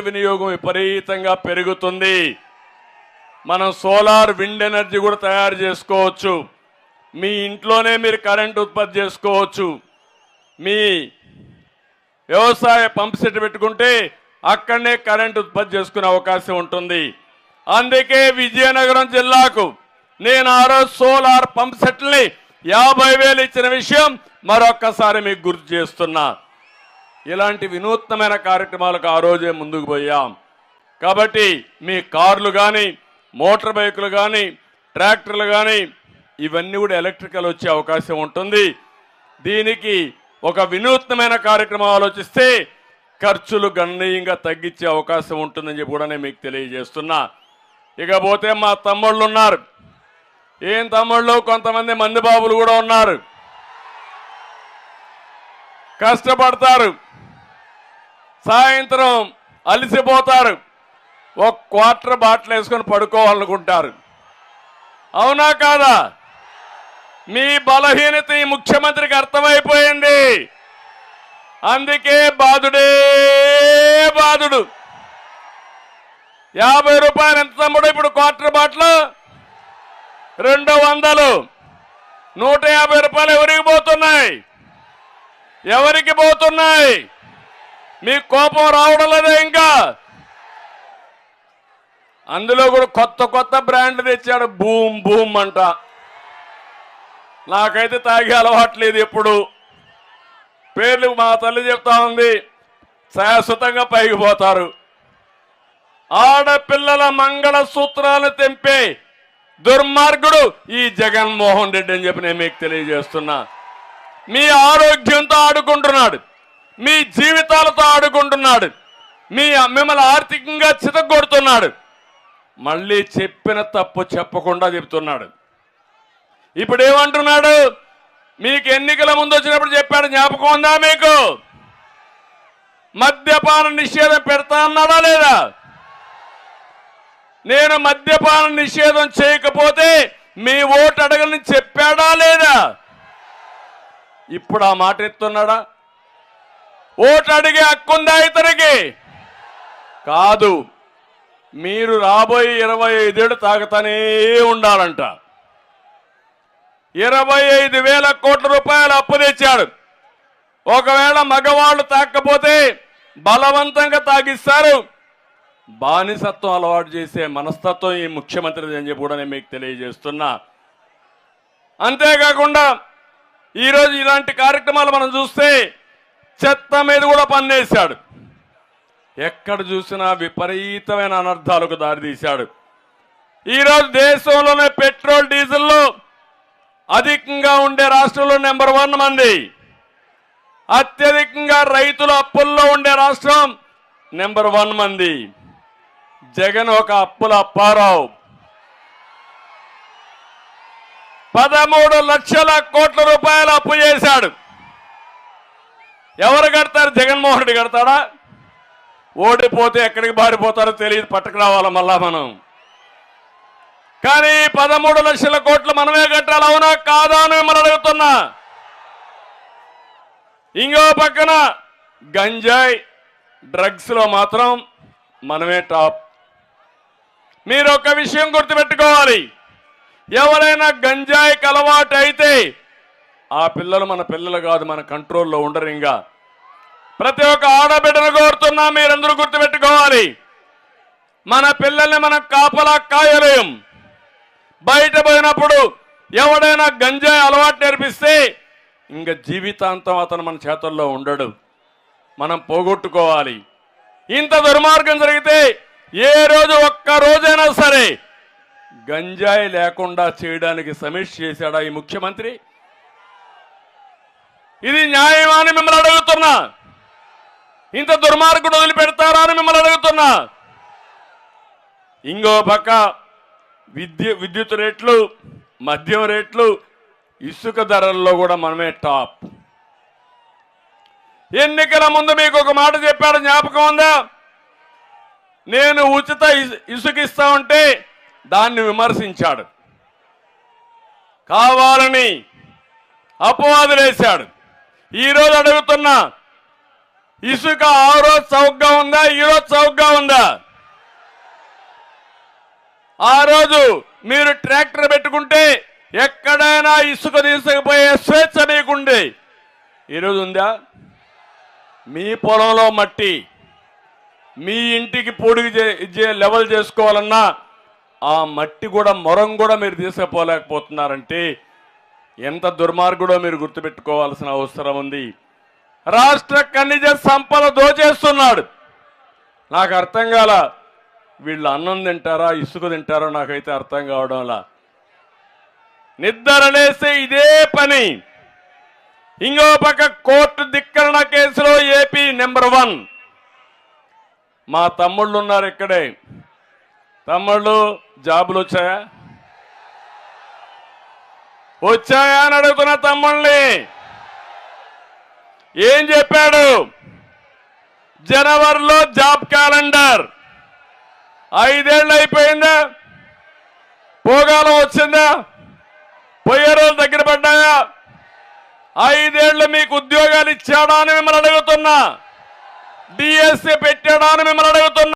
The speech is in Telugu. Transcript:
వినియోగం విపరీతంగా పెరుగుతుంది. మనం సోలార్ విండ్ ఎనర్జీ కూడా తయారు చేసుకోవచ్చు. మీ ఇంట్లోనే మీరు కరెంట్ ఉత్పత్తి చేసుకోవచ్చు. మీ వ్యవసాయ పంప్ సెట్ పెట్టుకుంటే అక్కడనే కరెంట్ ఉత్పత్తి చేసుకునే అవకాశం ఉంటుంది. అందుకే విజయనగరం జిల్లాకు నేను ఆ రోజు సోలార్ పంప్ సెట్ని యాభై వేలు ఇచ్చిన విషయం మరొక్కసారి మీకు గుర్తు చేస్తున్నా. ఇలాంటి వినూత్నమైన కార్యక్రమాలకు ఆ రోజే ముందుకు పోయాం. కాబట్టి మీ కార్లు కానీ మోటార్ బైకులు కానీ ట్రాక్టర్లు కానీ ఇవన్నీ కూడా ఎలక్ట్రికల్ వచ్చే అవకాశం ఉంటుంది. దీనికి ఒక వినూత్నమైన కార్యక్రమం ఆలోచిస్తే ఖర్చులు గణనీయంగా తగ్గించే అవకాశం ఉంటుందని చెప్పి కూడా నేను మీకు తెలియజేస్తున్నా. ఇకపోతే మా తమ్ముళ్ళు ఉన్నారు. ఏం తమ్ముళ్ళు? కొంతమంది మంది బాబులు కూడా ఉన్నారు. కష్టపడతారు. సాయంత్రం అలసిపోతారు. ఒక క్వార్టర్ బాటిల్ వేసుకొని పడుకోవాలనుకుంటారు. అవునా కాదా? మీ బలహీనత ఈ ముఖ్యమంత్రికి అర్థమైపోయింది. అందుకే బాధుడే బాధుడు యాభై రూపాయలు ఎంత తమ్ముడు ఇప్పుడు క్వార్టర్ బాటిల్? రెండు వందలు. నూట యాభై రూపాయలు ఎవరికి పోతున్నాయి? ఎవరికి పోతున్నాయి? మీ కోపం రావడం లేదా ఇంకా? అందులో కూడా కొత్త కొత్త బ్రాండ్ తెచ్చాడు బూమ్ బూమ్ అంట. నాకైతే తాగే అలవాట్లేదు ఎప్పుడు. పేర్లు మా తల్లి చెప్తా ఉంది శాశ్వతంగా పైకి పోతారు. ఆడపిల్లల మంగళ సూత్రాలు తెంపే దుర్మార్గుడు ఈ జగన్మోహన్ రెడ్డి అని చెప్పి నేను మీకు తెలియజేస్తున్నా. మీ ఆరోగ్యంతో ఆడుకుంటున్నాడు. మీ జీవితాలతో ఆడుకుంటున్నాడు. మీ మిమ్మల్ని ఆర్థికంగా చితగొడుతున్నాడు మళ్ళీ చెప్పిన తప్పు చెప్పకుండా చెప్తున్నాడు ఇప్పుడు ఏమంటున్నాడు మీకు ఎన్నికల ముందు వచ్చినప్పుడు చెప్పాడు. జ్ఞాపకం ఉందా మీకు? మద్యపాన నిషేధం పెడతా అన్నాడా లేదా? నేను మద్యపాన నిషేధం చేయకపోతే మీ ఓటు అడగని చెప్పాడా లేదా? ఇప్పుడు ఆ మాట ఎత్తున్నాడా? ఓటు అడిగే హక్కుందా ఇతనికి? కాదు. మీరు రాబోయే ఇరవై ఐదేళ్ళు తాగుతానే ఉండాలంట. ఇరవై ఐదు వేల కోట్ల రూపాయలు అప్పు తెచ్చాడు. ఒకవేళ మగవాళ్ళు తాకపోతే బలవంతంగా తాగిస్తారు. బానిసత్వం అలవాటు చేసే మనస్తత్వం ఈ ముఖ్యమంత్రి అని చెప్పి కూడా నేను మీకు తెలియజేస్తున్నా. అంతేకాకుండా ఈరోజు ఇలాంటి కార్యక్రమాలు మనం చూస్తే చెత్త మీద కూడా పన్నేశాడు ఎక్కడ చూసినా విపరీతమైన అనర్థాలకు దారితీశాడు ఈరోజు దేశంలోనే పెట్రోల్ డీజిల్లో అధికంగా ఉండే రాష్ట్రంలో నెంబర్ వన్ మంది. అత్యధికంగా రైతుల అప్పుల్లో ఉండే రాష్ట్రం నెంబర్ వన్ మంది. జగన్ ఒక అప్పుల అప్పారావు. పదమూడు లక్షల కోట్ల రూపాయలు అప్పు చేశాడు. ఎవరు కడతారు? జగన్మోహన్ రెడ్డి కడతాడా? ఓడిపోతే ఎక్కడికి బారిపోతారో తెలియదు పట్టుకురావాలా మళ్ళా మనం. కానీ పదమూడు లక్షల కోట్లు మనమే కట్టాలి అవునా కాదా అని మిమ్మల్ని అడుగుతున్నా. ఇంకో పక్కన గంజాయి డ్రగ్స్లో మాత్రం మనమే టాప్. మీరు ఒక విషయం గుర్తుపెట్టుకోవాలి. ఎవరైనా గంజాయికి అలవాటు అయితే ఆ పిల్లలు మన పిల్లలు కాదు మన కంట్రోల్లో ఉండరు ఇంకా. ప్రతి ఒక్క ఆడబిడ్డను కోరుతున్నా మీరందరూ గుర్తుపెట్టుకోవాలి. మన పిల్లల్ని మనం కాపలా కాయలేం. బయట పోయినప్పుడు ఎవడైనా గంజాయి అలవాటు నేర్పిస్తే ఇంకా జీవితాంతం అతను మన చేతుల్లో ఉండడు. మనం పోగొట్టుకోవాలి. ఇంత దుర్మార్గం జరిగితే ఏ రోజు ఒక్క రోజైనా సరే గంజాయి లేకుండా చేయడానికి సమీక్ష చేశాడా ఈ ముఖ్యమంత్రి? ఇది న్యాయమా అని మిమ్మల్ని అడుగుతున్నా. ఇంత దుర్మార్గుడు వదిలిపెడతారా అని మిమ్మల్ని అడుగుతున్నా. ఇంకో పక్క విద్యు విద్యుత్ రేట్లు మద్యం రేట్లు ఇసుక ధరల్లో కూడా మనమే టాప్. ఎన్నికల ముందు మీకు ఒక మాట చెప్పాడు జ్ఞాపకం ఉందా? నేను ఉచిత ఇసు- ఇసుక ఇస్తా ఉంటే దాన్ని విమర్శించాడు. కావాలని అపవాదులేశాడు. ఈరోజు అడుగుతున్నా ఇసుక ఆ రోజు చౌకగా ఉందా ఈరోజు చౌకగా ఉందా? ఆ రోజు మీరు ట్రాక్టర్ పెట్టుకుంటే ఎక్కడైనా ఇసుక తీసుకుపోయే స్వేచ్ఛ మీకుండే. ఈరోజు ఉందా? మీ పొలంలో మట్టి మీ ఇంటికి పొడిగి చే- చే- లెవెల్ చేసుకోవాలన్నా ఆ మట్టి కూడా మొరం కూడా మీరు తీసుకుపోలేకపోతున్నారంటే ఎంత దుర్మార్గుడో మీరు గుర్తుపెట్టుకోవాల్సిన అవసరం ఉంది. రాష్ట్ర ఖనిజ సంపద దోచేస్తున్నాడు. నాకు అర్థం కాల వీళ్ళు అన్నం తింటారా ఇసుక తింటారో నాకైతే అర్థం కావడంలా నిద్రలేస్తే ఇదే పని. ఇంకో పక్క కోర్టు ధిక్కరణ కేసులో ఏపీ నెంబర్ వన్. మా తమ్ముళ్ళు ఉన్నారు ఇక్కడే. తమ్ముళ్ళు జాబులు వచ్చాయా? వచ్చాయా అని అడుగుతున్న తమ్ముళ్ళని ఏం చెప్పాడు? జనవరిలో జాబ్ క్యాలెండర్. ఐదేళ్ళు అయిపోయిందా? పోగాలం వచ్చిందా? పోయే రోజులు దగ్గర పడ్డాయా? ఐదేళ్ళు మీకు ఉద్యోగాలు ఇచ్చాడా అని మిమ్మల్ని అడుగుతున్నా. డిఎస్సీ పెట్టాడా అని మిమ్మల్ని అడుగుతున్నా.